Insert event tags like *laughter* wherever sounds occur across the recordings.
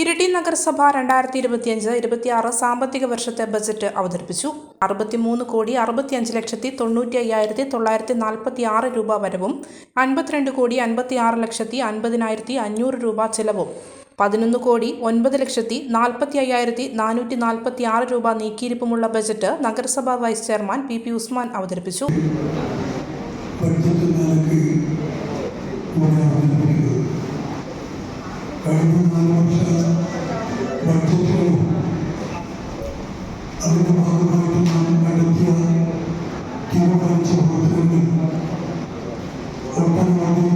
ഇരിട്ടി നഗരസഭ രണ്ടായിരത്തി ഇരുപത്തിയഞ്ച് ഇരുപത്തിയാറ് സാമ്പത്തിക വർഷത്തെ ബജറ്റ് അവതരിപ്പിച്ചു. അറുപത്തിമൂന്ന് കോടി അറുപത്തിയഞ്ച് ലക്ഷത്തി തൊണ്ണൂറ്റി അയ്യായിരത്തി തൊള്ളായിരത്തി നാൽപ്പത്തി ആറ് രൂപ വരവും അൻപത്തിരണ്ട് കോടി അൻപത്തി ആറ് ലക്ഷത്തി അൻപതിനായിരത്തി അഞ്ഞൂറ് രൂപ ചെലവും. പതിനൊന്ന് കോടി ഒൻപത് ലക്ഷത്തി നാൽപ്പത്തി അയ്യായിരത്തി നാനൂറ്റി നാൽപ്പത്തി ആറ് രൂപ നീക്കിയിരിപ്പുമുള്ള ബജറ്റ് നഗരസഭാ vice chairman P P Usman അവതരിപ്പിച്ചു. അതിന്റെ ഭാഗമായിട്ട് നാം നടത്തിയ തീരുമാനിച്ച പ്രവർത്തനങ്ങൾ ഒട്ടനവധി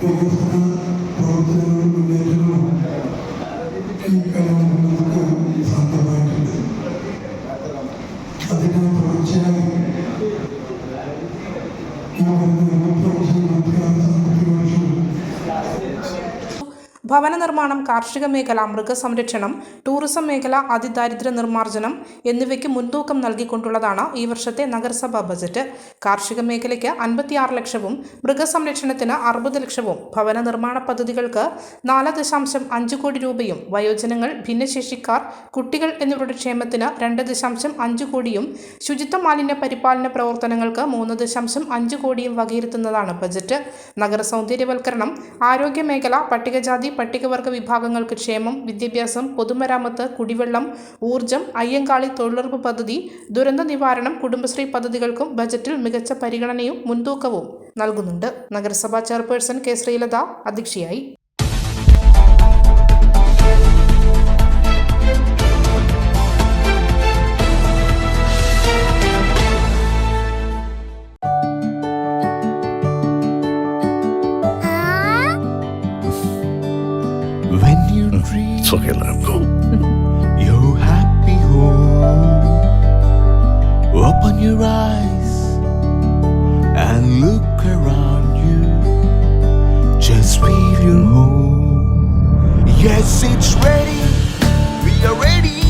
വികസന പ്രവർത്തനങ്ങളും മുന്നേറ്റങ്ങളും ഈ കാലയളവിൽ നമുക്ക് സാധ്യമായിട്ടുണ്ട് അതിന്റെ തുടർച്ചയായി ഭവന നിർമ്മാണം കാർഷിക മേഖല മൃഗസംരക്ഷണം ടൂറിസം മേഖല അതിദാരിദ്ര്യ നിർമ്മാർജനം എന്നിവയ്ക്ക് മുൻതൂക്കം നൽകിക്കൊണ്ടുള്ളതാണ് ഈ വർഷത്തെ നഗരസഭാ ബജറ്റ്. കാർഷിക മേഖലയ്ക്ക് അൻപത്തിയാറ് ലക്ഷവും മൃഗസംരക്ഷണത്തിന് അറുപത് ലക്ഷവും ഭവന നിർമ്മാണ പദ്ധതികൾക്ക് നാല് ദശാംശം അഞ്ച് കോടി രൂപയും വയോജനങ്ങൾ ഭിന്നശേഷിക്കാർ കുട്ടികൾ എന്നിവരുടെ ക്ഷേമത്തിന് രണ്ട് ദശാംശം അഞ്ച് കോടിയും ശുചിത്വ മാലിന്യ പരിപാലന പ്രവർത്തനങ്ങൾക്ക് മൂന്ന് ദശാംശം അഞ്ച് കോടിയും വകയിരുത്തുന്നതാണ് ബജറ്റ്. നഗര സൗന്ദര്യവൽക്കരണം ആരോഗ്യ മേഖല പട്ടികജാതി പട്ടികവർഗ വിഭാഗങ്ങൾക്ക് ക്ഷേമം വിദ്യാഭ്യാസം പൊതുമരാമത്ത് കുടിവെള്ളം ഊർജം അയ്യങ്കാളി തൊഴിലുറപ്പ് പദ്ധതി ദുരന്ത നിവാരണം കുടുംബശ്രീ പദ്ധതികൾക്കും ബജറ്റിൽ മികച്ച പരിഗണനയും മുൻതൂക്കവും നൽകുന്നുണ്ട്. നഗരസഭാ ചെയർപേഴ്സൺ കെ ശ്രീലത അധ്യക്ഷയായി. When you mm. dream It's okay, let him go. *laughs* your happy home, open your eyes and look around you. Just feel your home. Yes, it's ready. We are ready